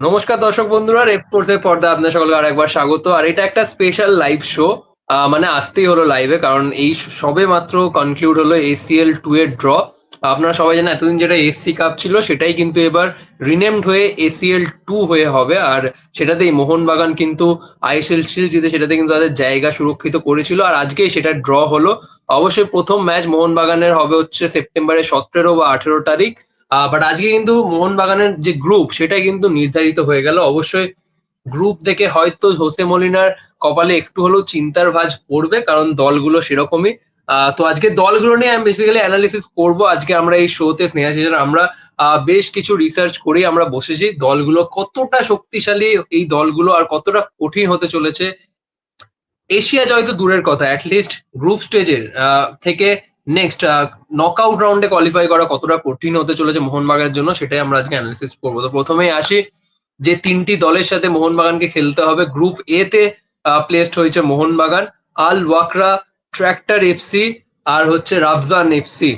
নমস্কার দর্শক বন্ধুরা রেপ কোর্সের পর্দা আপনার সকলকে আরেকবার স্বাগত। আর এটা একটা স্পেশাল লাইভ শো মানে আসতেই হলো লাইভে কারণ এই সবে মাত্র কনক্লুড হলো এসিএল টু এর ড্র আপনারা সবাই জানেন, এতদিন যেটা এফসি কাপ ছিল, সেটাই কিন্তু এবার রিনেমড হয়ে এসিএল টু হয়ে হবে। আর সেটাতেই মোহনবাগান কিন্তু আইএসএল শিল্ড জিতে সেটাতে কিন্তু তাদের জায়গা সুরক্ষিত করেছিল। আর আজকেই সেটা ড্র হলো। অবশ্যই প্রথম ম্যাচ মোহনবাগানের হবে হচ্ছে সেপ্টেম্বরের সতেরো বা আঠেরো তারিখ। বাট আজকে কিন্তু মোহনবাগানের যে গ্রুপ সেটা কিন্তু নির্ধারিত হয়ে গেল। অবশ্যই গ্রুপ দেখে হয়তো হোসে মলিনার কপালে একটু হলেও চিন্তার ভাজ পড়বে, কারণ দলগুলো সেরকমই। তো আজকে দলগুলো নিয়ে আমি বেসিক্যালি অ্যানালিসিস করব। আজকে আমরা এই শোতে স্নেহা শেষের আমরা বেশ কিছু রিসার্চ করে, আমরা বসেছি দলগুলো কতটা শক্তিশালী, এই দলগুলো আর কতটা কঠিন হতে চলেছে। এশিয়া জয় তো দূরের কথা অ্যাটলিস্ট গ্রুপ স্টেজের থেকে নেক্সট নকআউট রাউন্ডে কোয়ালিফাই করা কতটা কঠিন হতে চলেছে মোহনবাগানের জন্য সেটাই আমরা আজকে অ্যানালিসিস করব। তো প্রথমেই আসি যে তিনটি দলের সাথে মোহনবাগানকে খেলতে হবে। গ্রুপ এ তে প্লেসড হয়েছে Mohun Bagan, Al Wakra, Tractor FC আর হচ্ছে রাবজান এফসি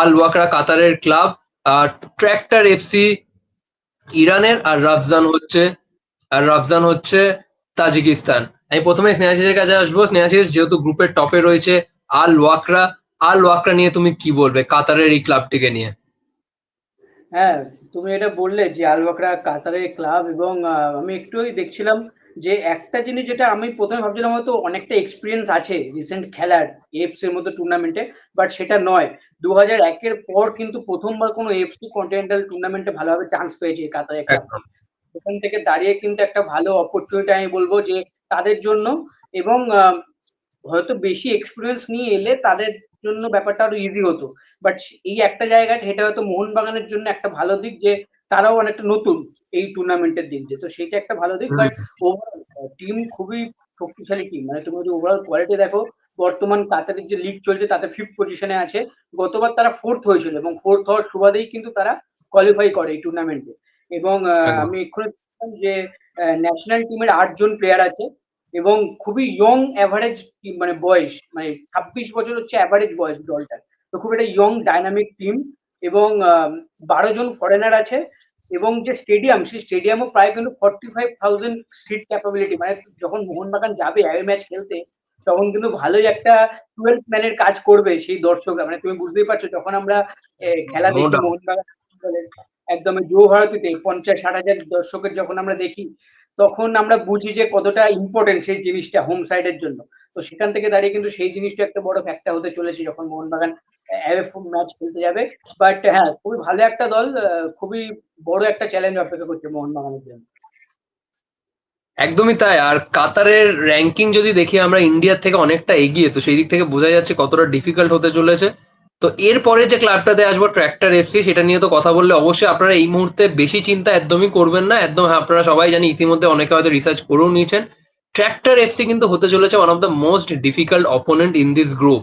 আল ওয়াকরা কাতারের ক্লাব, আর ট্র্যাক্টর এফসি ইরানের আর রাফজান হচ্ছে, আর রাফজান হচ্ছে তাজিকিস্তান। আমি প্রথমে স্নেহাশিসের কাছে আসব। স্নেহাশিস, যেহেতু গ্রুপের টপে রয়েছে আল ওয়াকরা আল ওয়াকরা নিয়ে তুমি কি বলবে? কাতারের এই ক্লাবটিকে নিয়ে। হ্যাঁ তুমি এটা বললে যে আল ওয়াকরা কাতারের ক্লাব এবং আমি একটুই দেখছিলাম যে একটা জিনিস যেটা আমি প্রথমে ভাবছিলাম হয়তো অনেকটা এক্সপিরিয়েন্স আছে রিসেন্ট খেলার এফস এর মতো টুর্নামেন্টে বাট সেটা নয়। দু হাজার একের পর কিন্তু প্রথমবার কোনো এফসি কন্টিনেন্টাল টুর্নামেন্টে ভালোভাবে চান্স পেয়েছে কাতারের ক্লাব। ওখান থেকে দাঁড়িয়ে কিন্তু একটা ভালো অপরচুনিটি আমি বলব যে তাদের জন্য এবং হয়তো বেশি এক্সপিরিয়েন্স নিয়ে এলে তাদের জন্য ব্যাপারটা আরও ইজি হতো। বাট এই একটা জায়গা সেটা হয়তো মোহনবাগানের জন্য একটা ভালো দিক যে তারাও অনেকটা নতুন এই টুর্নামেন্টের দিক দিয়ে। তো সেটা একটা ভালো দিক। বাট ওভারঅল টিম খুবই শক্তিশালী টিম মানে তুমি যদি ওভারঅল কোয়ালিটি দেখো বর্তমান কাতারের যে লিগ চলছে তাতে ফিফথ পজিশনে আছে। গতবার তারা ফোর্থ হয়েছিল এবং ফোর্থ হওয়ার সুবাদেই কিন্তু তারা কোয়ালিফাই করে এই টুর্নামেন্টে এবং আমি এক্ষুনি যে ন্যাশনাল টিমের আটজন প্লেয়ার আছে। এবং খুবই ইয়ং অ্যাভারেজ মানে বয়স মানে ছাব্বিশ বছর হচ্ছে অ্যাভারেজ বয়স দলটার। তো খুব একটা ইয়ং ডাইনামিক টিম এবং বারো জন ফরেনার আছে এবং যে স্টেডিয়াম সেই স্টেডিয়ামও প্রায় কিন্তু forty five thousand seat capability মানে যখন মোহনবাগান যাবে অ্যাওয়ে ম্যাচ খেলতে তখন কিন্তু ভালোই একটা টুয়েলভ ম্যানের কাজ করবে সেই দর্শকরা। মানে তুমি বুঝতেই পারছ যখন আমরা খেলা দেখি মোহনবাগান একদম যৌ ভারতীতে পঞ্চাশ ষাট হাজার দর্শকের যখন আমরা দেখি তখন আমরা বুঝি যে কতটা ইম্পর্টেন্ট সেই জিনিসটা হোম সাইডের জন্য। তো সেখান থেকে দাঁড়িয়ে কিন্তু সেই জিনিসটা একটা বড় ফ্যাক্টর হতে চলেছে যখন মোহনবাগান ম্যাচ খেলতে যাবে। বাট হ্যাঁ খুবই ভালো একটা দল খুবই বড় একটা চ্যালেঞ্জ অপেক্ষা করছে মোহনবাগানের জন্য। একদমই তাই। আর কাতারের র্যাঙ্কিং যদি দেখি, আমরা ইন্ডিয়ার থেকে অনেকটা এগিয়ে, তো সেই দিক থেকে বোঝা যাচ্ছে কতটা ডিফিকাল্ট হতে চলেছে। তো এরপরে যে ক্লাবটাতে আসব ট্র্যাক্টর এফসি সেটা নিয়ে তো কথা বললে অবশ্যই আপনারা এই মুহূর্তে বেশি চিন্তা একদমই করবেন না। একদম হ্যাঁ আপনারা সবাই জানি ইতিমধ্যে অনেকে হয়তো রিসার্চ করেও নিয়েছেন। ট্র্যাক্টর এফসি কিন্তু হতে চলেছে one of the most difficult opponent in this group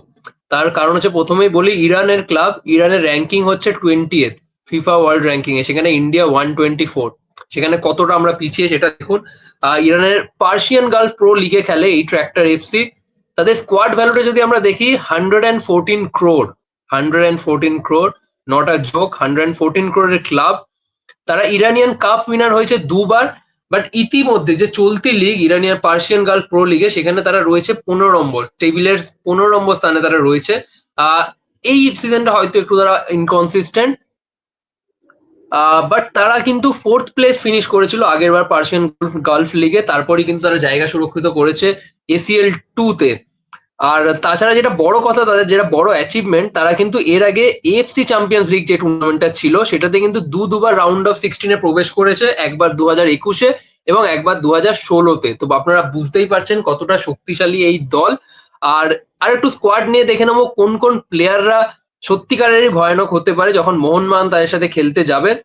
তার কারণ হচ্ছে প্রথমেই বলি, ইরানের ক্লাব ইরানের র্যাঙ্কিং হচ্ছে টোয়েন্টি এথ ফিফা ওয়ার্ল্ড র্যাঙ্কিং এ, সেখানে ইন্ডিয়া ওয়ান টোয়েন্টি ফোর সেখানে কতটা আমরা পিছিয়ে সেটা দেখুন। ইরানের পার্সিয়ান গার্লস প্রো লিগে খেলে এই ট্র্যাক্টর এফসি তাদের স্কোয়াড ভ্যালুটা যদি আমরা দেখি hundred and fourteen crore hundred and fourteen crore not a joke hundred and fourteen ক্রোরের club তারা ইরানিয়ান কাপ উইনার হয়েছে দুবার বাট ইতিমধ্যে যে চলতি league Iranian Persian Gulf pro লিগে সেখানে তারা রয়েছে পনেরো নম্বর টেবিলের পনেরো নম্বর স্থানে তারা রয়েছে। এই সিজনটা হয়তো একটু তারা ইনকনসিস্টেন্ট বাট তারা কিন্তু ফোর্থ প্লেস ফিনিশ করেছিল আগের বার পার্সিয়ান গালফ লিগে তারপরেই কিন্তু তারা জায়গা সুরক্ষিত করেছে এসিএল টু তে। আর তাছাড়া যেটা বড় কথা তাদের, যেটা বড় অ্যাচিভমেন্ট তারা কিন্তু এর আগে এফসি চ্যাম্পিয়ন্স লিগ যে টুর্নামেন্টটা ছিল, সেটাতে কিন্তু দু দুবার রাউন্ড অফ সিক্সটিনে প্রবেশ করেছে, একবার দু হাজার একুশে এবং একবার দু হাজার ষোলোতে। তো আপনারা বুঝতেই পারছেন কতটা শক্তিশালী এই দল। আর আর একটু স্কোয়াড নিয়ে দেখে নেব, কোন কোন প্লেয়াররা সত্যিকারেরই ভয়ানক হতে পারে যখন মোহনমান তাদের সাথে খেলতে যাবেন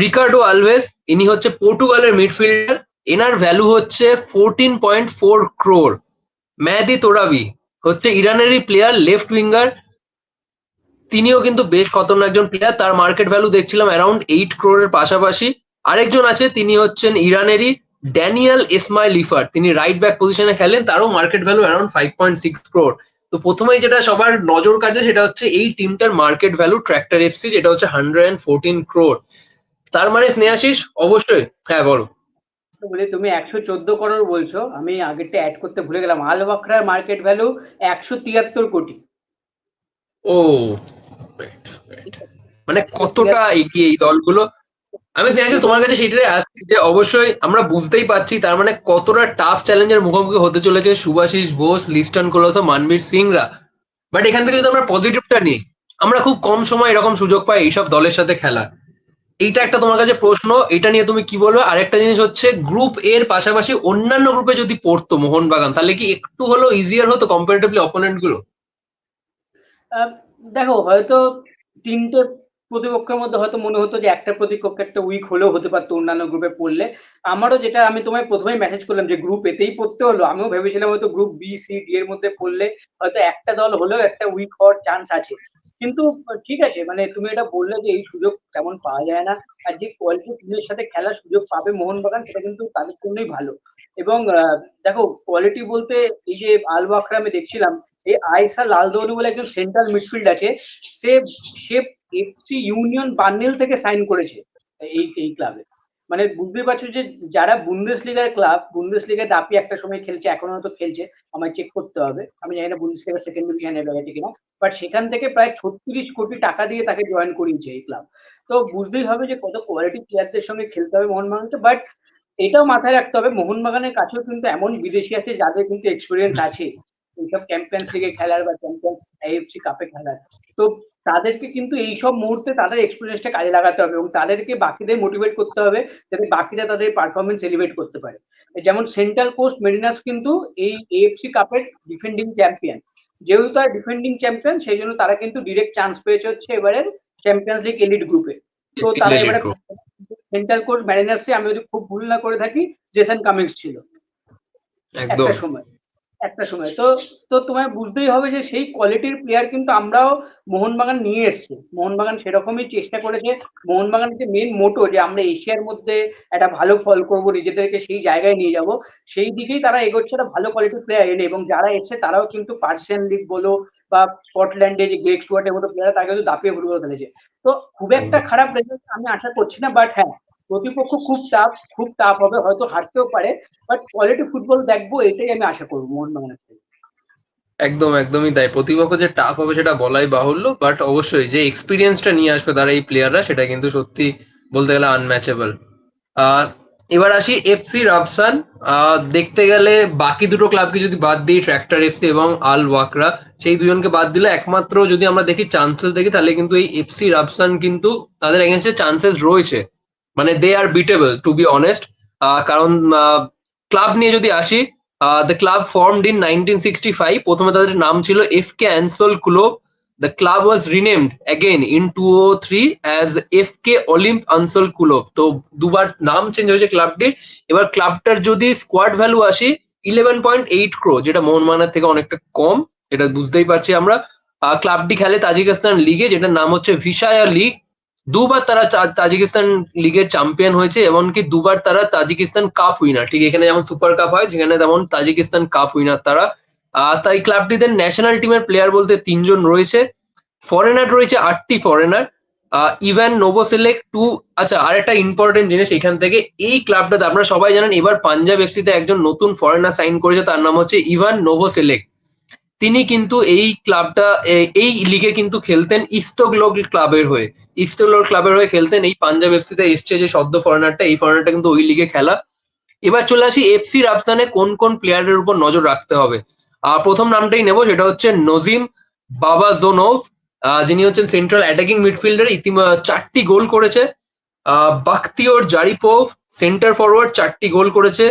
রিকার্ডো আলভেস, ইনি হচ্ছে পর্তুগালের মিডফিল্ডার এনার ভ্যালু হচ্ছে fourteen point four crore Mehdi Torabi হচ্ছে ইরানেরই প্লেয়ার লেফট উইঙ্গার তিনিও কিন্তু বেশ খতরনাক একজন প্লেয়ার তার মার্কেট ভ্যালু দেখছিলাম অ্যারাউন্ড এইট ক্রোরের পাশাপাশি। আরেকজন আছে, তিনি হচ্ছেন ইরানেরই ড্যানিয়াল ইসমাইল ইফার তিনি রাইট ব্যাক পজিশনে খেলেন, তারও market value around five point six crore তো প্রথমেই যেটা সবার নজর কাজে সেটা হচ্ছে এই টিমটার মার্কেট ভ্যালু ট্র্যাক্টর এফসি যেটা হচ্ছে হান্ড্রেড অ্যান্ড ফোরটিন ক্রোর তার মানে স্নেহাশিস, অবশ্যই। হ্যাঁ বলো। বলি তুমি একশো চোদ্দ করোড় বলছো, আমি আগেরটা অ্যাড করতে ভুলে গেলাম। আল বাকরার মার্কেট ভ্যালু একশো তিয়াত্তর কোটি। ও. মানে কতটা এগিয়ে এই দলগুলো? আমি স্নেহাশিস তোমার কাছে সেটাই আসছি যে অবশ্যই আমরা বুঝতেই পারছি তার মানে কতটা টাফ চ্যালেঞ্জের মুখোমুখি হতে চলেছে সুভাশিস বোস, লিস্টন কোলসো, মানবীর সিংরা। বাট এখান থেকে যদি আমরা পজিটিভটা নিই, আমরা খুব কম সময় এরকম সুযোগ পাই এইসব দলের সাথে খেলা এইটা একটা তোমার কাছে প্রশ্ন, এটা নিয়ে তুমি কি বলবে? আরেকটা জিনিস হচ্ছে গ্রুপ এর পাশাপাশি অন্যান্য গ্রুপে যদি পড়তো মোহনবাগান, তাহলে কি একটু হলো ইজিয়ার হতো কম্পারেটিভলি অপোনেন্টগুলো? দেখো, হয়তো তিনটে প্রতিপক্ষের মধ্যে হয়তো মনে হতো যে একটা প্রতিপক্ষ একটা উইক হলেও হতে পারতো অন্যান্য গ্রুপে পড়লে। আমারও যেটা, আমি তোমায় প্রথমেই মেসেজ করলাম যে গ্রুপ এতেই পড়তে হলো। আমিও ভেবেছিলাম হয়তো গ্রুপ বি সি ডি এর মধ্যে পড়লে হয়তো একটা দল হলেও একটা উইক হওয়ার চান্স আছে। কিন্তু, ঠিক আছে মানে তুমি এটা বললে যে এই সুযোগ তেমন পাওয়া যায় না। আর যে কোয়ালিটি টিমের সাথে খেলার সুযোগ পাবে মোহনবাগান, সেটা কিন্তু তাদের জন্যই ভালো। এবং দেখো কোয়ালিটি বলতে এই যে আলবাকরা আমি দেখছিলাম এই আয়সা লালদৌলি বলে একজন সেন্ট্রাল মিডফিল্ড আছে। সে সে এফসি ইউনিয়ন বান্নেল থেকে সাইন করেছে এই এই ক্লাবে মানে বুঝতেই পারছ যে যারা বুন্দেশ লিগার ক্লাব বুন্দেশ লিগায় দাপি একটা সময় খেলছে, এখনও হয়তো খেলছে, আমায় চেক করতে হবে। আমি জানি না বুন্দেশ লিগার সেকেন্ড ডিভিশনে রয়েছে কিনা। বাট সেখান থেকে প্রায় ছত্রিশ কোটি টাকা দিয়ে তাকে জয়েন করিয়েছে এই ক্লাব তো বুঝতেই হবে যে কত কোয়ালিটি প্লেয়ারদের সঙ্গে খেলতে হবে মোহনবাগানকে। বাট এটাও মাথায় রাখতে হবে, মোহনবাগানের কাছেও কিন্তু এমন বিদেশি আছে যাদের কিন্তু এক্সপিরিয়েন্স আছে। এইসব চ্যাম্পিয়ন্স লিগে খেলার বা চ্যাম্পিয়ন্স এএফসি কাপে খেলার। তো তাদেরকে কিন্তু এইসব মুহূর্তে তাদের এক্সপিরিয়েন্সটা কাজে লাগাতে হবে এবং তাদেরকে বাকিদের মোটিভেট করতে হবে যাতে বাকিরা তাদের পারফরমেন্স এলিভেট করতে পারে। যেমন সেন্ট্রাল কোস্ট মেরিনাস কিন্তু এই এএফসি কাপের ডিফেন্ডিং চ্যাম্পিয়ন যেহেতু তারা ডিফেন্ডিং চ্যাম্পিয়ন সেই জন্য তারা কিন্তু ডিরেক্ট চান্স পেয়েছে হচ্ছে এবারে চ্যাম্পিয়ন্স লিগ এলিট গ্রুপে তো তারা এবারে সেন্ট্রাল কোস্ট ম্যারিনার্সে আমি যদি খুব ভুল না করে থাকি জেসন কামিংস ছিল। একদম। একটা সময়। একটা সময়। তো তো তোমায় বুঝতেই হবে যে সেই কোয়ালিটির প্লেয়ার কিন্তু আমরাও মোহনবাগান নিয়ে এসেছি। মোহনবাগান সেরকমই চেষ্টা করেছে। মোহনবাগানের যে মেন মোটো যে আমরা এশিয়ার মধ্যে একটা ভালো ফল করব নিজেদেরকে সেই জায়গায় নিয়ে যাব সেই দিকেই তারা এগোচ্ছে একটা ভালো কোয়ালিটির প্লেয়ার এনে। এবং যারা এসে তারাও কিন্তু পার্সিয়ান লিগ বলো বা স্কটল্যান্ডে যে গ্রেক স্টুয়ার্টের মতো প্লেয়ার তাকে কিন্তু দাপিয়ে ফুটবল খেলেছে। তো খুব একটা খারাপ রেজাল্ট আমি আশা করছি না বাট হ্যাঁ প্রতিপক্ষ খুব টাফ খুব টাফ হবে, হয়তো হারতেও পারে বাট কোয়ালিটি ফুটবল দেখব, এটাই আমি আশা করব মোহনবাগানের থেকে। একদম, একদমই তাই। প্রতিপক্ষ যে টাফ হবে সেটা বলাই বাহুল্য বাট অবশ্যই যে এক্সপিরিয়েন্সটা নিয়ে আসবে তারা এই প্লেয়াররা সেটা কিন্তু সত্যি বলতে গেলে আনম্যাচেবল এবার আসি এফসি রাফসান। দেখতে গেলে বাকি দুটো ক্লাবকে যদি বাদ দিই ট্র্যাক্টর এফসি এবং আল ওয়াকরা সেই দুজনকে বাদ দিলে একমাত্র যদি আমরা দেখি চান্সেস দেখি, তাহলে কিন্তু এই এফসি রাফসান কিন্তু তাদের এগেনস্টে চান্সেস রয়েছে। মানে they are beatable to be honest কারণ ক্লাব নিয়ে যদি আসি the club formed in nineteen sixty five প্রথমে তাদের নাম ছিল F K Ansol Kulob the club was renamed again in two o three as F K Olimp Ansol Kulob তো দুবার নাম চেঞ্জ হয়েছে ক্লাবটির এবার ক্লাবটার যদি স্কোয়াড ভ্যালু আসি ইলেভেন পয়েন্ট এইট ক্রো যেটা মোহনবাগানের থেকে অনেকটা কম, এটা বুঝতেই পারছি আমরা। ক্লাবটি খেলে তাজিকিস্তান লিগে, যেটার নাম হচ্ছে ভিসায়া লিগ দুবার তারা তাজিকিস্তান লিগের চ্যাম্পিয়ন হয়েছে, এমনকি দুবার তারা তাজিকিস্তান কাপ উইনার ঠিক এখানে যেমন সুপার কাপ হয়, সেখানে তেমন তাজিকিস্তান কাপ উইনার তারা। তাই ক্লাবটিতে ন্যাশনাল টিমের প্লেয়ার বলতে তিনজন রয়েছে। ফরেনার রয়েছে আটটি ফরেনার ইভেন নোভোসেলেক টু আচ্ছা আর একটা ইম্পর্টেন্ট জিনিস এখান থেকে, এই ক্লাবটাতে আপনারা সবাই জানেন, এবার পাঞ্জাব এফসিতে একজন নতুন ফরেনার সাইন করেছে, তার নাম হচ্ছে ইভান নোভোসেলেক। তিনি কিন্তু এই ক্লাবটা এই লিগে কিন্তু খেলতেন ইস্টগ্লোক ক্লাবের হয়ে। ইস্টগ্লোক ক্লাবের হয়ে খেলতেন এই পাঞ্জাব এফসিতে এসছে যে সদ্য ফরেনারটা এই ফরেনারটা কিন্তু ওই লিগে খেলা। এবার চলে আসি এফসি রাফসানে কোন কোন প্লেয়ারের উপর নজর রাখতে হবে। আহ, প্রথম নামটাই নেব সেটা হচ্ছে নজিম বাবা জোনভ যিনি হচ্ছেন সেন্ট্রাল অ্যাটাকিং মিডফিল্ডার ইতিম চারটি গোল করেছে। আহ, বাখতিওর জারিপোভ সেন্টার ফরওয়ার্ড চারটি গোল করেছে।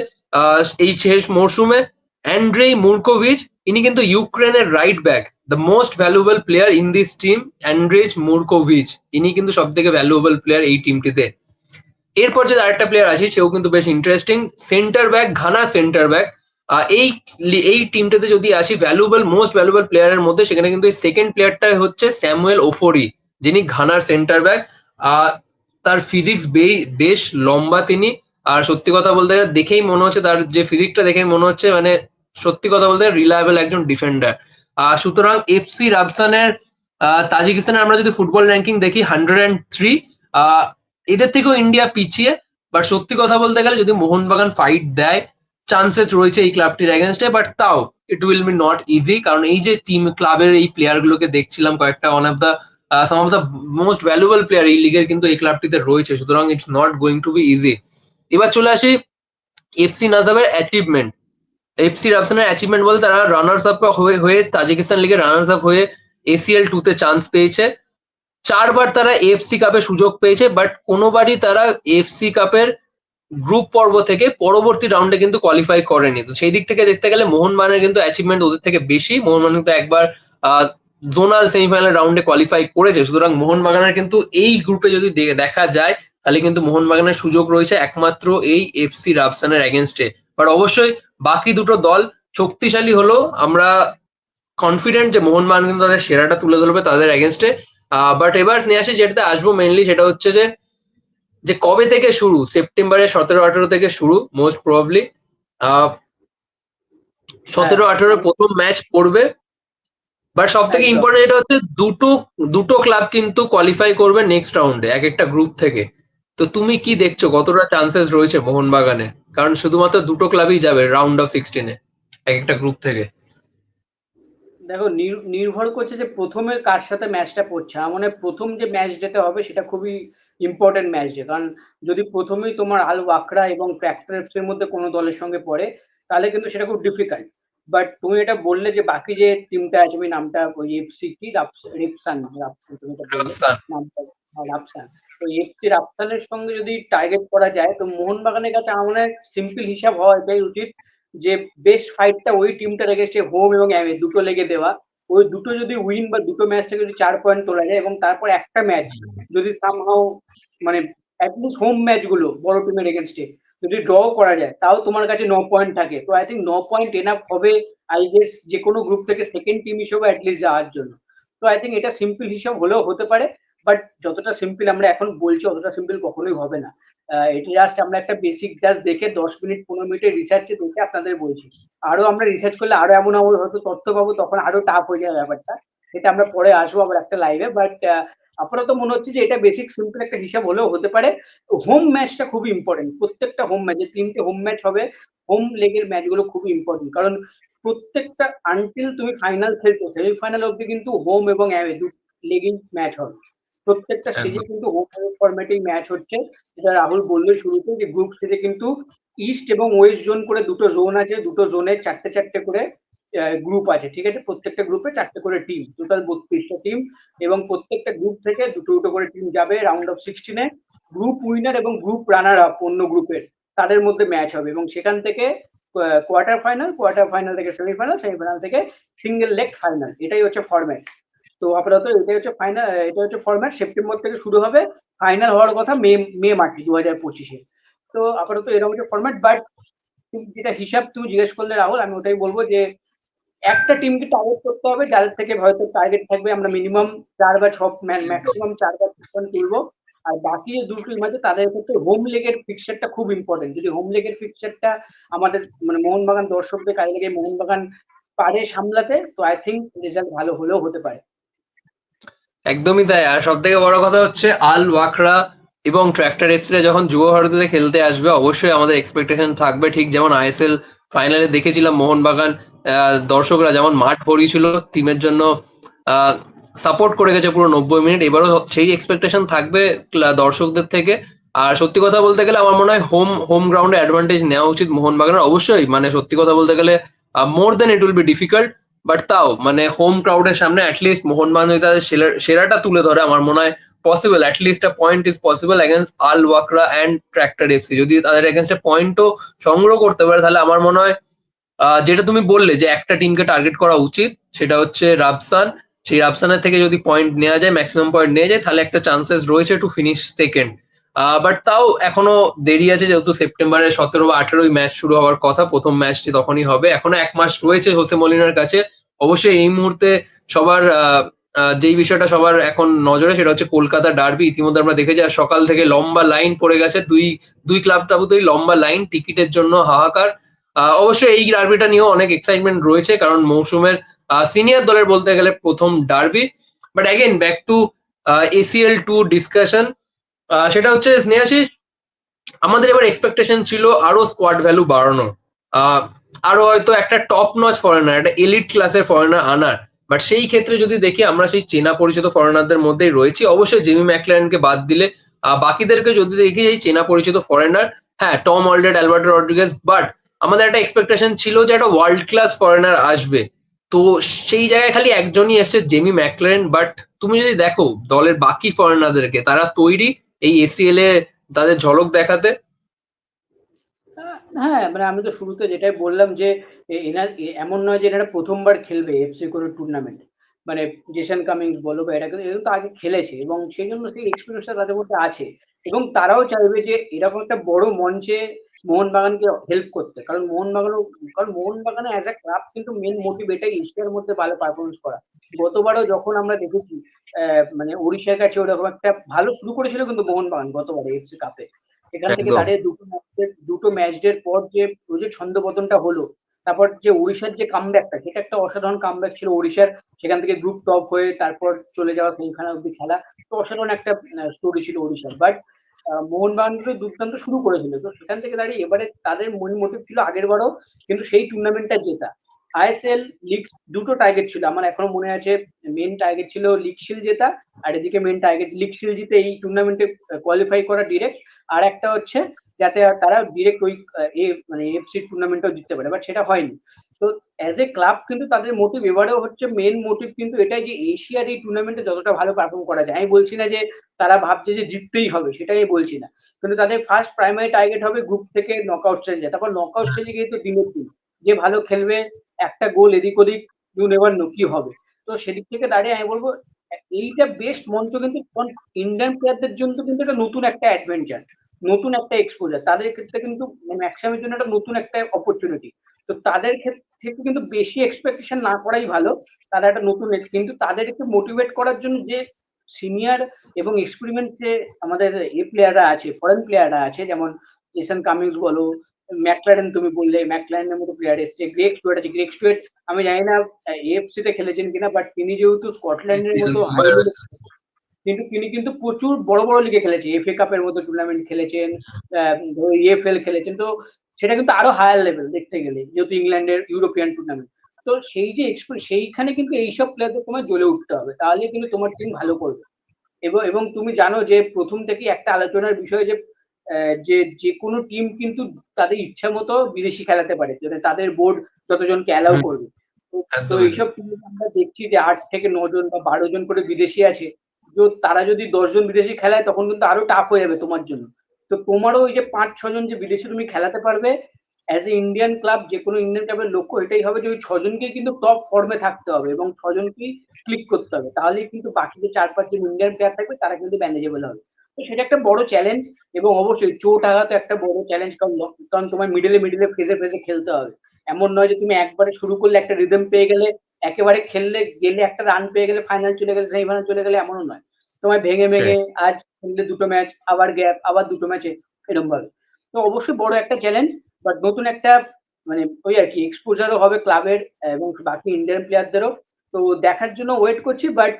এই শেষ মরশুমে অ্যান্ড্রেই মুরকোভিচ ইনি কিন্তু ইউক্রেনের right back the most valuable player in this team Andrej Murkovich ইনি কিন্তু সব থেকে ভ্যালুয়েবল প্লেয়ার এই টিমটিতে এরপর যে আরেকটা প্লেয়ার আছে, সেও কিন্তু বেশ interesting centre back Ghana centre back এই এই টিমটাতে যদি আসি ভ্যালুয়েবল মোস্ট ভ্যালুয়েবল প্লেয়ারের মধ্যে, সেখানে কিন্তু এই সেকেন্ড প্লেয়ারটা হচ্ছে স্যামুয়েল ওফোরি, যিনি ঘানার সেন্টার ব্যাক তার ফিজিক্স বেশ লম্বা তিনি। আর সত্যি কথা বলতে গেলে, দেখেই মনে হচ্ছে তার যে ফিজিকটা দেখেই মনে হচ্ছে মানে সত্যি কথা বলতে রিলায়েবল একজন ডিফেন্ডার সুতরাং এফসি রাবসানের তাজিকিস্তানের আমরা যদি ফুটবল র্যাঙ্কিং দেখি হান্ড্রেড অ্যান্ড থ্রি এদের থেকেও ইন্ডিয়া পিছিয়ে। বাট সত্যি কথা বলতে গেলে যদি মোহনবাগান ফাইট দেয় চান্সেস রয়েছে এই ক্লাবটির এগেনস্টে বাট তাও it will be not easy কারণ এই যে টিম ক্লাবের এই প্লেয়ার গুলোকে দেখছিলাম কয়েকটা one of the some of the most valuable player এই লিগের কিন্তু এই ক্লাবটিতে রয়েছে। সুতরাং it's not going to be easy এবার চলে আসি এফসি নাজাবের অ্যাচিভমেন্ট এফসি রাফসানের অ্যাচিভমেন্ট বলতে তারা রানার্স আপ হয়ে হয়ে তাজিকিস্তান লিগে রানার্স আপ হয়ে এসিএল টু তে চান্স পেয়েছে। চারবার তারা এফসি কাপে সুযোগ পেয়েছে বাট কোনোবারই তারা এফসি কাপের গ্রুপ পর্ব থেকে পরবর্তী রাউন্ডে কিন্তু কোয়ালিফাই করেনি। তো সেই দিক থেকে দেখতে গেলে মোহনবাগানের কিন্তু অ্যাচিভমেন্ট ওদের থেকে বেশি। মোহনবাগান কিন্তু একবার জোনাল সেমিফাইনাল রাউন্ডে কোয়ালিফাই করেছে। সুতরাং মোহনবাগানের কিন্তু এই গ্রুপে যদি দেখা যায়, তাহলে কিন্তু মোহনবাগানের সুযোগ রয়েছে একমাত্র এই এফসি রাফসানের এগেনস্টে বাট অবশ্যই বাকি দুটো দল শক্তিশালী হলো আমরা কনফিডেন্ট যে মোহনবাগান কিন্তু তাদের সেরাটা তুলে ধরবে তাদের এগেনস্টে বাট এবার নিয়ে আসি যেটাতে আসব মেনলি সেটা হচ্ছে যে যে কবে থেকে শুরু? সেপ্টেম্বরের সতেরো আঠেরো থেকে শুরু মোস্ট প্রবাবলি সতেরো আঠেরো প্রথম ম্যাচ পড়বে। বাট সব থেকে। ইম্পর্টেন্ট এটা হচ্ছে দুটো দুটো ক্লাব কিন্তু কোয়ালিফাই করবে নেক্সট রাউন্ডে এক একটা গ্রুপ থেকে। তো তুমি কি দেখছ? কতটা চান্সেস রয়েছে মোহনবাগানে? কারণ শুধুমাত্র দুটো ক্লাবই যাবে রাউন্ড অফ সিক্সটিনে এক একটা গ্রুপ থেকে। দেখো নির্ভর করছে যে প্রথমে কার সাথে ম্যাচটা পড়ছে আমার মনে প্রথম যে ম্যাচ যেতে হবে সেটা খুবই ইম্পর্টেন্ট ম্যাচ ডে কারণ যদি প্রথমেই তোমার আল ওয়াকড়া এবং ট্র্যাক্টরের মধ্যে কোনো দলের সঙ্গে পড়ে তাহলে কিন্তু সেটা খুব ডিফিকাল্ট বাট তুমি এটা বললে যে বাকি যে টিমটা আছে আমি নামটা ওই এফসি কি? রিপসান রাপসান তুমি এটা বললে। নামটা হ্যাঁ, রাপসান তো এফসি সঙ্গে যদি টার্গেট করা যায়, তো মোহনবাগানের কাছে আমার সিম্পল হিসাব হওয়া এটাই উচিত যে বেস্ট ফাইটটা ওই টিমটার এগেস্টে হোম এবং অ্যামে দুটো লেগে দেওয়া। ওই দুটো যদি উইন বা দুটো ম্যাচ থেকে যদি চার পয়েন্ট তোলা যায় এবং তারপর একটা ম্যাচ যদি সামহাও মানে অ্যাটলিস্ট হোম ম্যাচগুলো বড় টিমের এগেনস্টে যদি ড্র করা যায়, তাও তোমার কাছে ন পয়েন্ট থাকে। তো আই থিঙ্ক ন পয়েন্ট এনাফ হবে আই গেস যে কোনো গ্রুপ থেকে সেকেন্ড টিম হিসেবে অ্যাটলিস্ট যাওয়ার জন্য। তো আই থিঙ্ক এটা সিম্পল হিসাব হলেও হতে পারে। বাট যতটা সিম্পল আমরা এখন বলছি, অতটা সিম্পল কখনোই হবে না। এটি জাস্ট আমরা একটা বেসিক জাস্ট দেখে দশ মিনিট, পনেরো মিনিটের রিসার্চে দেখে আপনাদের বলছি। আরও আমরা রিসার্চ করলে আরও এমন আমরা হয়তো তথ্য পাবো, তখন আরও টাফ হয়ে যাবে ব্যাপারটা। সেটা আমরা পরে আসব আবার একটা লাইভে বাট আপাতত মনে হচ্ছে যে এটা বেসিক সিম্পল একটা হিসাব হলেও হতে পারে। হোম ম্যাচটা খুবই ইম্পর্টেন্ট প্রত্যেকটা হোম ম্যাচে তিনটে হোম ম্যাচ হবে হোম লেগের ম্যাচগুলো খুবই ইম্পর্টেন্ট কারণ প্রত্যেকটা আনটিল তুমি ফাইনাল খেলছো সেমিফাইনাল অব্দি কিন্তু হোম এবং অ্যাওয়ে দু লেগেই ম্যাচ হবে। প্রত্যেকটা স্টেজে কিন্তু ফরম্যাটেই ম্যাচ হচ্ছে। যেটা রাহুল বলল শুরুতে যে গ্রুপ স্টেজে কিন্তু ইস্ট এবং ওয়েস্ট জোন করে দুটো জোন আছে দুটো জোনে চারটে চারটে করে গ্রুপ আছে ঠিক আছে? প্রত্যেকটা গ্রুপে চারটে করে টিম টোটাল বত্রিশটা টিম এবং প্রত্যেকটা গ্রুপ থেকে দুটো দুটো করে টিম যাবে রাউন্ড অফ সিক্সটিনে গ্রুপ উইনার এবং গ্রুপ রানার আপ অন্য গ্রুপের তাদের মধ্যে ম্যাচ হবে এবং সেখান থেকে কোয়ার্টার ফাইনাল কোয়ার্টার ফাইনাল থেকে সেমিফাইনাল সেমিফাইনাল থেকে সিঙ্গেল লেগ ফাইনাল এটাই হচ্ছে ফরম্যাট তো আপাতত এটাই হচ্ছে ফাইনাল এটা হচ্ছে ফরম্যাট সেপ্টেম্বর থেকে শুরু হবে। ফাইনাল হওয়ার কথা মে মে মাসে দু হাজার পঁচিশে। তো আপাতত এরকম হচ্ছে ফরম্যাট বাট যেটা হিসাব তুমি জিজ্ঞেস করলে রাহুল, আমি ওটাই বলব যে একটা টিমকে টার্গেট করতে হবে যাদের থেকে হয়তো টার্গেট থাকবে আমরা মিনিমাম চার বা ছ ম্যাক্সিমাম চার বা পয়েন্ট তুলবো। আর বাকি যে দুটো টিম আছে, তাদের ক্ষেত্রে হোম লেগের ফিক্সারটা খুব ইম্পর্টেন্ট যদি হোম লেগের ফিক্সারটা আমাদের মানে মোহনবাগান দর্শকদের কাজে লেগে, মোহনবাগান পারে সামলাতে, তো আই থিঙ্ক রেজাল্ট ভালো হলেও হতে পারে। একদমই তাই। আর সব থেকে বড় কথা হচ্ছে, আল ওয়াকরা এবং ট্র্যাক্টর এফসিরা যখন যুব ভারতীতে খেলতে আসবে, অবশ্যই আমাদের এক্সপেকটেশন থাকবে। ঠিক যেমন আইএসএল ফাইনালে দেখেছিলাম মোহনবাগান দর্শকরা যেমন মাঠ ভরিয়েছিল টিমের জন্য সাপোর্ট করে গেছে পুরো নব্বই মিনিট এবারও সেই এক্সপেকটেশন থাকবে দর্শকদের থেকে। আর সত্যি কথা বলতে গেলে আমার মনে হয় হোম হোম গ্রাউন্ডে অ্যাডভান্টেজ নেওয়া উচিত মোহনবাগানের। অবশ্যই মানে সত্যি কথা বলতে গেলে more than it will be difficult but তাও মানে হোম ক্রাউডের সামনে অ্যাটলিস্ট মোহনবাগান যদি তাদের সেরা- সেরাটা তুলে ধরে আমার মনে হয় possible at least a point is possible against Al Wakra and Tractor FC যদি তাদের এগেনস্ট পয়েন্টও সংগ্রহ করতে পারে, তাহলে আমার মনে হয় যেটা তুমি বললে যে একটা টিমকে টার্গেট করা উচিত, সেটা হচ্ছে রাবসান সেই রাবসানের থেকে যদি পয়েন্ট নেওয়া যায় ম্যাক্সিমাম পয়েন্ট নেওয়া যায়, তাহলে একটা চান্সেস রয়েছে টু ফিনিশ সেকেন্ড বাট তাও এখনও দেরি আছে, যেহেতু সেপ্টেম্বরের সতেরো বা আঠেরোই ম্যাচ শুরু হওয়ার কথা, প্রথম ম্যাচটি তখনই হবে। এখনও এক মাস রয়েছে হোসে মলিনার কাছে। অবশ্যই এই মুহূর্তে সবার যেই বিষয়টা সবার এখন নজরে সেটা হচ্ছে কলকাতা ডার্বি। ইতিমধ্যে আমরা দেখেছি আর সকাল থেকে লম্বা লাইন পড়ে গেছে। দুই দুই ক্লাব তাবুতেই লম্বা লাইন টিকিটের জন্য হাহাকার। অবশ্যই এই ডার্বিটা নিয়েও অনেক এক্সাইটমেন্ট রয়েছে কারণ মৌসুমের সিনিয়র দলের বলতে গেলে প্রথম derby. But again back to ACL two discussion সেটা হচ্ছে, স্নেহাশিস, আমাদের এবার এক্সপেকটেশন ছিল আরও স্কোয়াড ভ্যালু বাড়ানো আরও হয়তো একটা টপ নচ ফরেনার একটা এলিট ক্লাসের ফরেনার আনার। বাট সেই ক্ষেত্রে যদি দেখি, আমরা সেই চেনা পরিচিত ফরেনারদের মধ্যেই রয়েছি। অবশ্যই জিমি ম্যাকলারেনকে বাদ দিলে বাকিদেরকে যদি দেখি এই চেনা পরিচিত ফরেনার হ্যাঁ Tom Aldred Alberto Rodriguez but আমাদের একটা এক্সপেকটেশন ছিল যে একটা ওয়ার্ল্ড ক্লাস ফরেনার আসবে। তো সেই জায়গায় খালি একজনই এসছে জেমি ম্যাকলারেন বাট তুমি যদি দেখো, দলের বাকি ফরেনারদেরকে তারা তৈরি এই এসিএল এ তাদের ঝলক দেখাতে। হ্যাঁ মানে আমি তো শুরুতে যেটাই বললাম যে এনার এমন নয় যে এনারা প্রথমবার খেলবে এফসি কোনো টুর্নামেন্ট মানে জেসন কামিংস বলো বা এটা কিন্তু তো আগে খেলেছে এবং সেই জন্য সেই এক্সপিরিয়েন্সটা তাদের মধ্যে আছে। এবং তারাও চাইবে যে এরকম একটা বড় মঞ্চে মোহনবাগানকে হেল্প করতে। কারণ মোহনবাগানও কারণ মোহনবাগানে অ্যাজ এ ক্লাব কিন্তু মেন মোটিভ এটাই এশিয়ার মধ্যে ভালো পারফরমেন্স করা। গতবারও যখন আমরা দেখেছি মানে ওড়িশার কাছে ওরকম একটা ভালো শুরু করেছিল কিন্তু মোহনবাগান গতবারে এফসি কাপে এখান থেকে। দাঁড়িয়ে দুটো ম্যাচের দুটো ম্যাচ ডের পর যে ওই যে ছন্দপতনটা হলো তারপর যে ওড়িশার যে কামব্যাকটা সেটা একটা অসাধারণ কামব্যাক ছিল ওড়িশার। সেখান থেকে গ্রুপ টপ হয়ে তারপর চলে যাওয়া সেমিফাইনাল অব্দি খেলা। তো অসাধারণ একটা স্টোরি ছিল ওড়িশার। বাট মোহনবাগান তো দুর্দান্ত শুরু করেছিল। তো সেখান থেকে দাঁড়িয়ে এবারে তাদের মূল মোটিভ ছিল আগের বারও কিন্তু সেই টুর্নামেন্টটা জেতা। আইএসএল লিগ দুটো টার্গেট ছিল। আমার এখনও মনে আছে মেন টার্গেট ছিল লিগ শিল জেতা আর এদিকে মেন টার্গেট লিগ শিল জিতে এই টুর্নামেন্টে কোয়ালিফাই করা ডিরেক্ট আর একটা হচ্ছে যাতে তারা ডিরেক্ট ওই মানে এফসি টুর্নামেন্টও জিততে পারে। বাট সেটা হয়নি। তো অ্যাজ এ ক্লাব কিন্তু তাদের মোটিভ এবারেও হচ্ছে মেন মোটিভ কিন্তু এটাই যে এশিয়ার এই টুর্নামেন্টে যতটা ভালো পারফর্ম করা যায়। আমি বলছি না যে তারা ভাবছে যে জিততেই হবে, সেটাই আমি বলছি না। কিন্তু তাদের ফার্স্ট প্রাইমারি টার্গেট হবে গ্রুপ থেকে নক নকআউট স্টেজে তারপর নকআউট স্টেজে গিয়ে তো দিনের দিন যে ভালো খেলবে একটা গোল এদিক ওদিক ইউ নেভার নো কি হবে। তো সেদিক থেকে দাঁড়িয়ে আমি বলব, এইটা বেস্ট মঞ্চ কিন্তু ইন্ডিয়ান প্লেয়ারদের জন্য কিন্তু এটা নতুন একটা অ্যাডভেঞ্চার নতুন একটা এক্সপোজার তাদের ক্ষেত্রে কিন্তু ম্যাক্সিমামের জন্য একটা নতুন একটা অপরচুনিটি তো তাদের ক্ষেত্রে কিন্তু বেশি এক্সপেকটেশন না করাই ভালো, তারা একটা নতুন কিন্তু তাদেরকে মোটিভেট করার জন্য যে সিনিয়র এবং এক্সপেরিমেন্ট যে আমাদের এ প্লেয়াররা আছে ফরেন প্লেয়াররা আছে, যেমন জেসন কামিংস বলো ম্যাকলারেন তুমি বললে ম্যাকলারেনের মতো প্লেয়ার এসছে গ্রেক স্টুয়ার্ট আছে। গ্রেক স্টুয়ার্ট আমি জানি না এএফসি তে খেলেছেন কিনা বাট তিনি যেহেতু স্কটল্যান্ডের মতো কিন্তু তিনি কিন্তু প্রচুর বড় বড় লিগে খেলেছে। এফএ কাপের মতো টুর্নামেন্ট খেলেছেন ইএফএল খেলেছেন। তো সেটা কিন্তু আরও হায়ার লেভেল দেখতে গেলে যেহেতু ইংল্যান্ডের ইউরোপিয়ান টুর্নামেন্ট তো সেই যে এক্সপেরিয়েন্স সেইখানে কিন্তু এইসব প্লেয়ারদের তোমার জ্বলে উঠতে হবে। তাহলে কিন্তু তোমার টিম ভালো করবে। এবং এবং তুমি জানো যে প্রথম থেকে একটা আলোচনার বিষয় যে যে যে কোনো টিম কিন্তু তাদের ইচ্ছা মতো বিদেশি খেলাতে পারে মানে তাদের বোর্ড যতজনকে অ্যালাউ করবে। তো- এইসব টিম আমরা দেখছি যে আট থেকে নজন বা বারো জন করে বিদেশি আছে তো তারা যদি দশজন বিদেশি খেলায় তখন কিন্তু আরও টাফ হয়ে যাবে তোমার জন্য। তো তোমারও ওই যে পাঁচ ছজন যে বিদেশি তুমি খেলাতে পারবে অ্যাজ এ ইন্ডিয়ান ক্লাব যে কোনো ইন্ডিয়ান ক্লাবের লক্ষ্য এটাই হবে যে ওই ছজনকে কিন্তু টপ ফর্মে থাকতে হবে এবং ছজনকেই ক্লিক করতে হবে। তাহলেই কিন্তু বাকি যে চার পাঁচজন ইন্ডিয়ান প্লেয়ার থাকবে তারা কিন্তু ম্যানেজেবল হবে। সেটা একটা বড় চ্যালেঞ্জ এবং অবশ্যই চোট আঘাত একটা বড় চ্যালেঞ্জ কারণ কারণ তোমার মিডলে মিডলে ফেজে ফেজে খেলতে হবে। এমন নয় যে তুমি একবারে শুরু করলে একটা রিদম পেয়ে গেলে একেবারে খেললে গেলে একটা রান পেয়ে গেলে ফাইনাল চলে গেলে সেমিফাইনাল চলে গেলে এমনও নয়। তোমায় ভেঙে ভেঙে আজ খেললে দুটো ম্যাচ আবার গ্যাপ আবার দুটো ম্যাচে এরকম ভাবে। তো অবশ্যই বড় একটা চ্যালেঞ্জ বাট নতুন একটা মানে ওই আর কি এক্সপোজারও হবে ক্লাবের এবং বাকি ইন্ডিয়ান প্লেয়ারদেরও তো দেখার জন্য ওয়েট করছি বাট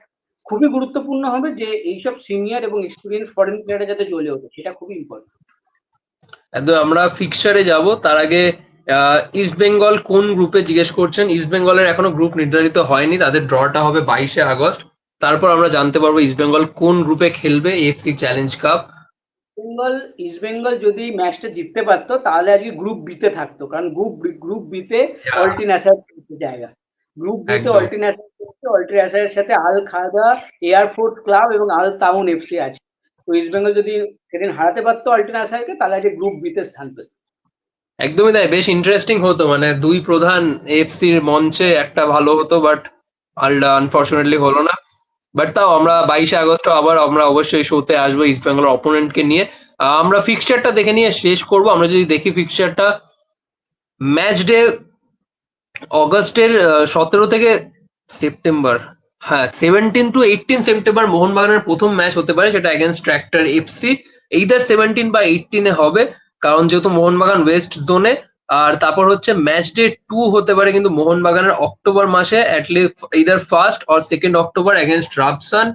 খুবই গুরুত্বপূর্ণ হবে যে এইসব সিনিয়র এবং এক্সপিরিয়েন্স ফরেন প্লেয়াররা যাতে জ্বলে ওঠে সেটা খুবই ইম্পর্টেন্ট একদম আমরা ফিক্সারে যাব। তার আগে ইস্ট বেঙ্গল কোন গ্রুপে জিজ্ঞেস করছেন? ইস্ট বেঙ্গলের এখনও গ্রুপ নির্ধারিত হয়নি তাদের ড্রটা হবে বাইশে আগস্ট। তারপর আমরা জানতে পারব ইস্ট বেঙ্গল কোন গ্রুপে খেলবে FC challenge cup Bengal East Bengal যদি ম্যাচটা জিততে পারতো তাহলে আজকে গ্রুপ বিতে থাকতো কারণ গ্রুপ গ্রুপ বিতে অল্টিনাসার জায়গা। গ্রুপ বিতে। অল্টিনাসারের সাথে আল খাদা এয়ারফোর্স ক্লাব এবং আল তাউন এফসি আছে। তো ইস্ট বেঙ্গল যদি সেদিন হারাতে পারতো অল্টিনাসারকে তাহলে আজকে গ্রুপ বিতে স্থান পেত। একদমই তাই, বেশ ইন্টারেস্টিং হতো। মানে দুই প্রধান এফসির মঞ্চে একটা ভালো হতো বাট আলটা আনফর্চুনেটলি হলো না। বাট তাও আমরা বাইশে আগস্ট আবার আমরা অবশ্যই শোতে আসব ইস্ট বেঙ্গল অপোনেন্টকে নিয়ে। আমরা ফিক্সচারটা দেখে নিয়ে শেষ করব। আমরা যদি দেখি ফিক্সচারটা ম্যাচ ডে অগস্টের সতেরো থেকে সেপ্টেম্বর হ্যাঁ সেভেন্টিন টু এইটিন সেপ্টেম্বর মোহনবাগানের প্রথম ম্যাচ হতে পারে সেটা against Tractor FC either seventeen বা এইটিনে হবে, কারণ যেহেতু মোহনবাগান ওয়েস্ট জোনে আর তারপর হচ্ছে ম্যাচ ডে টু হতে পারে কিন্তু মোহনবাগানের অক্টোবর মাসে at least either first or second October against Ravshan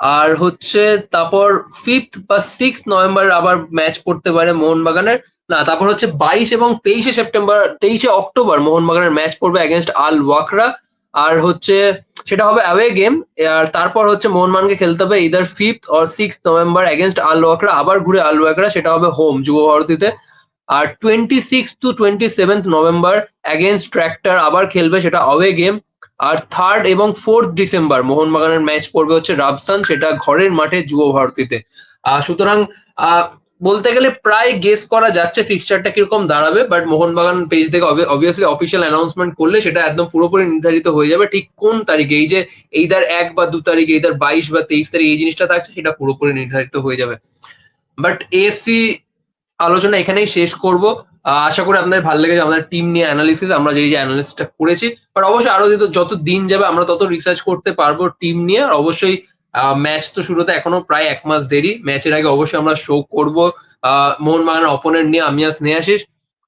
আর হচ্ছে তারপর ফিফথ বা সিক্স নভেম্বর আবার ম্যাচ পড়তে পারে মোহনবাগানের। না, তারপর হচ্ছে বাইশ এবং তেইশে সেপ্টেম্বর তেইশে অক্টোবর মোহনবাগানের ম্যাচ পড়বে অ্যাগেনস্ট আল ওয়াকরা আর হচ্ছে সেটা হবে অ্যাওয়ে গেম আর তারপর হচ্ছে মোহনবাগানকে খেলতে হবে either fifth or six November against Al Wakrah আবার ঘুরে আল ওয়াকরা সেটা হবে হোম যুব ভারতীতে। আর twenty six to twenty seventh November against Tractor আবার খেলবে সেটা অ্যাওয়ে গেম আর থার্ড এবং ফোর্থ ডিসেম্বর মোহনবাগানের ম্যাচ পড়বে হচ্ছে রাবসান, সেটা ঘরের মাঠে যুব ভারতীতে। সুতরাং বলতে গেলে প্রায় গেস করা যাচ্ছে ফিক্সচারটা কীরকম দাঁড়াবে বাট মোহনবাগান পেজ থেকে অবভিয়াসলি অফিসিয়াল অ্যানাউন্সমেন্ট করলে সেটা একদম পুরোপুরি নির্ধারিত হয়ে যাবে ঠিক কোন তারিখে। এই যে এইদার এক বা দু তারিখে, এইদার বাইশ বা তেইশ তারিখ এই জিনিসটা থাকছে, সেটা পুরোপুরি নির্ধারিত হয়ে যাবে। বাট এএফসি আলোচনা এখানেই শেষ করব। আশা করি আপনাদের ভালো লেগেছে, আমাদের টিম নিয়ে অ্যানালিসিস আমরা যেই যে অ্যানালিসিসটা করেছি। বাট অবশ্যই আরও যত দিন যাবে, আমরা তত রিসার্চ করতে পারব টিম নিয়ে। আর অবশ্যই ম্যাচ তো শুরুতে এখনও প্রায় এক মাস দেরি। ম্যাচের আগে অবশ্যই আমরা শো করব। মোহনবাগানের অপোনেন্ট নিয়ে আমি আজ স্নেহাশিস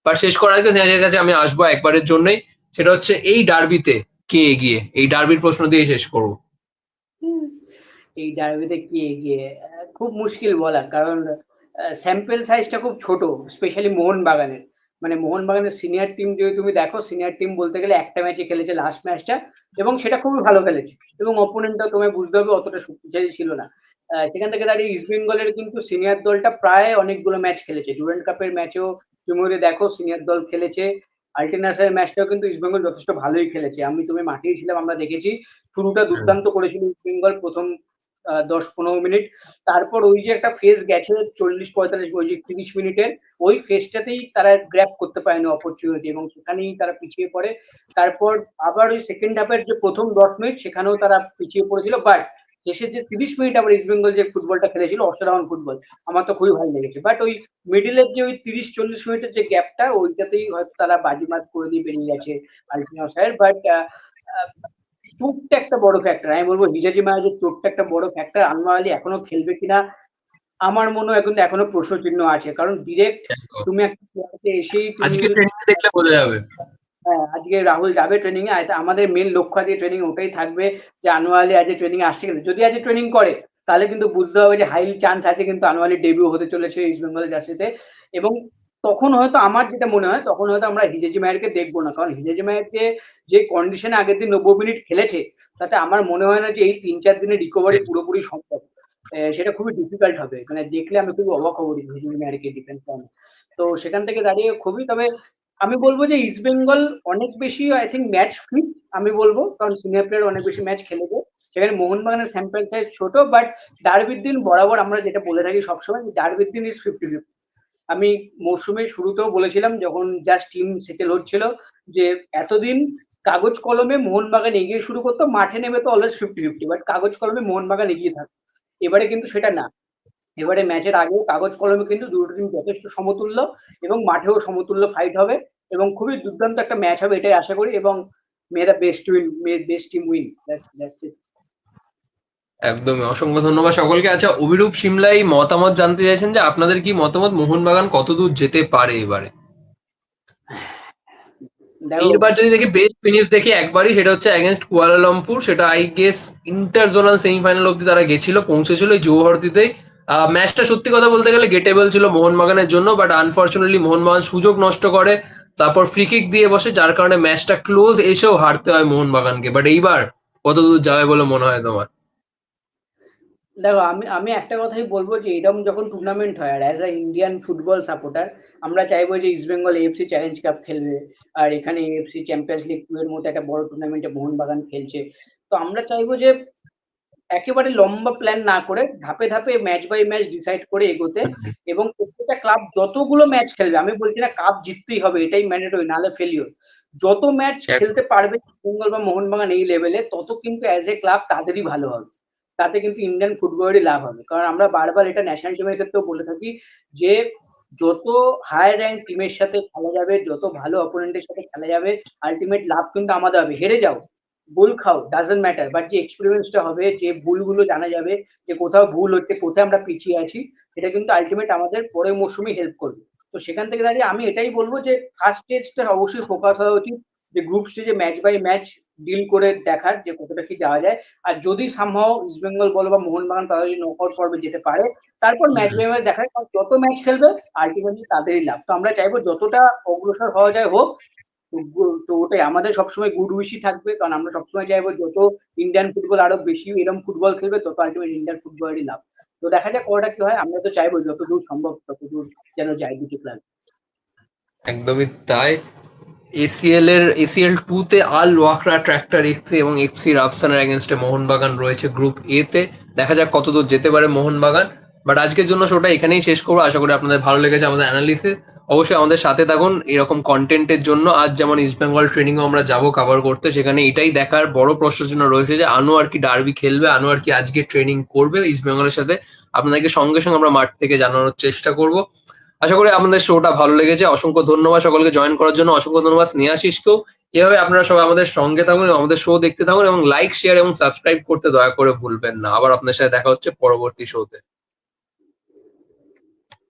বাট শেষ করার আগে স্নেহাশের কাছে আমি আসব একবারের জন্যই। সেটা হচ্ছে এই ডার্বিতে কে এগিয়ে? এই ডার্বির প্রশ্ন দিয়ে শেষ করব। এই ডার্বিতে কি এগিয়ে? খুব মুশকিল বলা কারণ স্যাম্পেল সাইজটা খুব ছোট স্পেশালি মোহনবাগানের। মানে মোহনবাগানের সিনিয়র টিম যদি তুমি দেখো সিনিয়র টিম বলতে গেলে একটা ম্যাচে খেলেছে লাস্ট ম্যাচটা এবং সেটা খুবই ভালো খেলেছে। এবং অপোনেন্টটাও তোমায় বুঝতে হবে অতটা শক্তিশালী ছিল না। সেখান থেকে দাঁড়িয়ে ইস্ট বেঙ্গলের কিন্তু সিনিয়র দলটা প্রায় অনেকগুলো ম্যাচ খেলেছে। ডুরেন্ট কাপের ম্যাচেও তুমি দেখো সিনিয়র দল খেলেছে। আল্টিনাসের ম্যাচটাও কিন্তু ইস্ট বেঙ্গল যথেষ্ট ভালোই খেলেছে। আমি তুমি মাঠেই ছিলাম, আমরা দেখেছি। শুরুটা দুর্দান্ত করেছিল ইস্ট বেঙ্গল প্রথম দশ পনেরো মিনিট। তারপর ওই যে একটা ফেজ গেছে চল্লিশ, পঁয়তাল্লিশ, ওই যে তিরিশ মিনিটের, ওই ফেজটাতেই তারা গ্র্যাপ করতে পারেনি অপরচুনিটি এবং সেখানেই তারা পিছিয়ে পড়ে। তারপর আবার ওই সেকেন্ড হাফের যে প্রথম দশ মিনিট, সেখানেও তারা পিছিয়ে পড়েছিল। বাট শেষের যে তিরিশ মিনিট আবার ইস্ট বেঙ্গল যে ফুটবলটা খেলেছিল, অসাধারণ ফুটবল আমার তো খুবই ভালো লেগেছে। বাট ওই মিডিলের যে ওই তিরিশ, চল্লিশ মিনিটের যে গ্যাপটা ওইটাতেই হয়তো তারা বাজিমাত করে দিয়ে বেরিয়ে গেছে আলটিনা স্যার বাট চোটটা একটা বড় ফ্যাক্টর আমি বলব হিজাজি মায়াজের চোটটা একটা বড় ফ্যাক্টর আনোয়ার আলী এখনও খেলবে কিনা? আমার মনে হয় কিন্তু এখনও প্রশ্ন চিহ্ন আছে কারণ ডিরেক্ট তুমি একটা প্লেয়ারকে এসেই আজকে ট্রেনিং দেখলে বোঝা যাবে। হ্যাঁ আজকে রাহুল যাবে ট্রেনিং এ আমাদের মেন লক্ষ্য আজকে ট্রেনিং ওটাই থাকবে যে আনোয়ালি আজকে ট্রেনিং আসছে কিনা। যদি আজকে ট্রেনিং করে তাহলে কিন্তু বুঝতে হবে যে হাই চান্স আছে কিন্তু আনোয়ালি ডেবিউ হতে চলেছে ইস্ট বেঙ্গল জার্সিতে এবং তখন হয়তো আমার যেটা মনে হয়, তখন হয়তো আমরা হিজেজি মায়েরকে দেখব না। কারণ হিজেজি মায়েরকে যে কন্ডিশনে আগের দিন নব্বই মিনিট খেলেছে, তাতে আমার মনে হয় না যে এই তিন চার দিনের রিকভারি পুরোপুরি সম্ভব। সেটা খুবই ডিফিকাল্ট হবে। মানে দেখলে আমি খুবই অবাক হব হিজেজি মায়েরকে ডিফেন্স লাইনে তো সেখান থেকে দাঁড়িয়ে খুবই, তবে আমি বলব যে ইস্ট বেঙ্গল অনেক বেশি আই থিঙ্ক ম্যাচ ফিট আমি বলব। কারণ সিনিয়র প্লেয়ার অনেক বেশি ম্যাচ খেলেছে। সেখানে মোহনবাগানের স্যাম্পেল সাইজ ছোট বাট ডার্বির দিন বরাবর আমরা যেটা বলে থাকি সবসময় ডার্বির দিন ইজ ফিফটি ফিফটি আমি মৌসুমের শুরুতেও বলেছিলাম, যখন জাস্ট টিম সেটেল হচ্ছিল, যে এতদিন কাগজ কলমে মোহনবাগান এগিয়ে শুরু করতো, মাঠে নেমে তো অলওয়েজ ফিফটি ফিফটি বাট কাগজ কলমে মোহনবাগান এগিয়ে থাকতো এবারে কিন্তু সেটা না। এবারে ম্যাচের আগেও কাগজ কলমে কিন্তু দুটো টিম যথেষ্ট সমতুল্য এবং মাঠেও সমতুল্য ফাইট হবে এবং খুবই দুর্দান্ত একটা ম্যাচ হবে, এটাই আশা করি এবং মেয়েরা best win may best team win একদমই। অসংখ্য ধন্যবাদ সকলকে। আচ্ছা অভিরূপ সিমলাই মতামত জানতে চাইছেন যে আপনাদের কি মতামত? মোহনবাগান কতদূর যেতে পারে এবারে? দেখো এইবার যদি দেখি বেস্ট ফিনিশ দেখি একবারই সেটা হচ্ছে অ্যাগেনস্ট কুয়ালালামপুর সেটা আই গেস ইন্টারজোনাল সেমিফাইনাল অব্দি তারা গেছিল পৌঁছেছিল যুবভারতীতেই ম্যাচটা সত্যি কথা বলতে গেলে গেটেবল ছিল মোহনবাগানের জন্য বাট আনফর্চুনেটলি মোহনবাগান সুযোগ নষ্ট করে তারপর ফ্রি কিক দিয়ে বসে যার কারণে ম্যাচটা ক্লোজ এসেও হারতে হয় মোহনবাগানকে। বাট এইবার কতদূর যাবে বলে মনে হয় তোমার? দেখো আমি আমি একটা কথাই বলব যে এরকম যখন টুর্নামেন্ট হয় আর as a Indian football supporter আমরা চাইব যে East Bengal AFC challenge cup খেলবে আর এখানে এএফসি চ্যাম্পিয়ন্স লিগ টু এর মতো একটা বড় টুর্নামেন্টে মোহনবাগান খেলছে। তো আমরা চাইব যে একেবারে লম্বা প্ল্যান না করে ধাপে ধাপে ম্যাচ বাই ম্যাচ ডিসাইড করে এগোতে এবং প্রত্যেকটা ক্লাব যতগুলো ম্যাচ খেলবে আমি বলছি না কাপ জিততেই হবে এটাই ম্যান্ডেটরি নাহলে ফেলিওর যত ম্যাচ খেলতে পারবে বেঙ্গল বা মোহনবাগান এই লেভেলে তত কিন্তু অ্যাজ এ ক্লাব তাদেরই ভালো হবে। তাতে কিন্তু ইন্ডিয়ান ফুটবলেরই লাভ হবে। কারণ আমরা বারবার এটা ন্যাশনাল টিমের ক্ষেত্রেও বলে থাকি যে, যত হায়ার র্যাঙ্ক টিমের সাথে খেলা যাবে, যত ভালো অপোনেন্টের সাথে খেলা যাবে আলটিমেট লাভ কিন্তু আমাদের হবে। হেরে যাও, ভুল খাও ডাজেন্ট ম্যাটার বাট যে এক্সপিরিয়েন্সটা হবে, যে ভুলগুলো জানা যাবে, যে কোথাও ভুল হচ্ছে, কোথায় আমরা পিছিয়ে আছি এটা কিন্তু আলটিমেট আমাদের পরের মৌসুমে হেল্প করবে। তো সেখান থেকে দাঁড়িয়ে আমি এটাই বলব যে ফার্স্ট স্টেজটা অবশ্যই ফোকাস হওয়া উচিত। যে গ্রুপ স্টেজে ম্যাচ বাই ম্যাচ ডিল করে দেখার যে কতটা কি যাওয়া যায়। আর যদি সামহাও ইস্ট বেঙ্গল বলো বা মোহনবাগান তারা যদি নকআউট পর্বে যেতে পারে তারপর ম্যাচ। বাই ম্যাচ দেখার কারণ যত ম্যাচ খেলবে আলটিমেটলি তাদেরই লাভ। তো আমরা চাইব যতটা অগ্রসর হওয়া যায় হোক তো ওটাই। আমাদের সবসময় গুড উইশই থাকবে কারণ আমরা সবসময় চাইব যত ইন্ডিয়ান ফুটবল আরও বেশি এরকম ফুটবল খেলবে তত আলটিমেট ইন্ডিয়ান ফুটবলেরই লাভ। তো দেখা যাক কটা কি হয়। আমরা তো চাইব যতদূর সম্ভব ততদূর যেন যায় দুটি প্ল্যান একদমই তাই। এসিএল এর এসিএল টু তে আল ওয়াকরা ট্র্যাক্টর এফসি এবং এফসি রাফসানের এগেনস্টে মোহনবাগান রয়েছে গ্রুপ এ তে। দেখা যাক কতদূর যেতে পারে মোহনবাগান। বাট আজকের জন্য শোটা এখানেই শেষ করব। আশা করি আপনাদের ভালো লেগেছে আমাদের অ্যানালিসিস অবশ্যই আমাদের সাথে থাকুন এরকম কন্টেন্টের জন্য। আজ যেমন ইস্ট বেঙ্গল ট্রেনিং আমরা যাব কভার করতে, সেখানে এটাই দেখার বড় প্রশ্ন চিহ্ন রয়েছে যে আনোয়ার কি ডার্বি খেলবে আনোয়ার কি আজকে ট্রেনিং করবে ইস্ট বেঙ্গলের সাথে। আপনাদেরকে সঙ্গে সঙ্গে আমরা মাঠ থেকে জানানোর চেষ্টা করব। আশা করি আমাদের শোটা ভালো লেগেছে। অসংখ্য ধন্যবাদ সকলকে জয়েন করার জন্য। অসংখ্য ধন্যবাদ স্নেহাশিসকেও এভাবে আপনারা সবাই আমাদের সঙ্গে থাকুন আমাদের শো দেখতে থাকুন এবং লাইক শেয়ার এবং সাবস্ক্রাইব করতে দয়া করে ভুলবেন না। আবার আপনার সাথে দেখা হচ্ছে পরবর্তী শোতে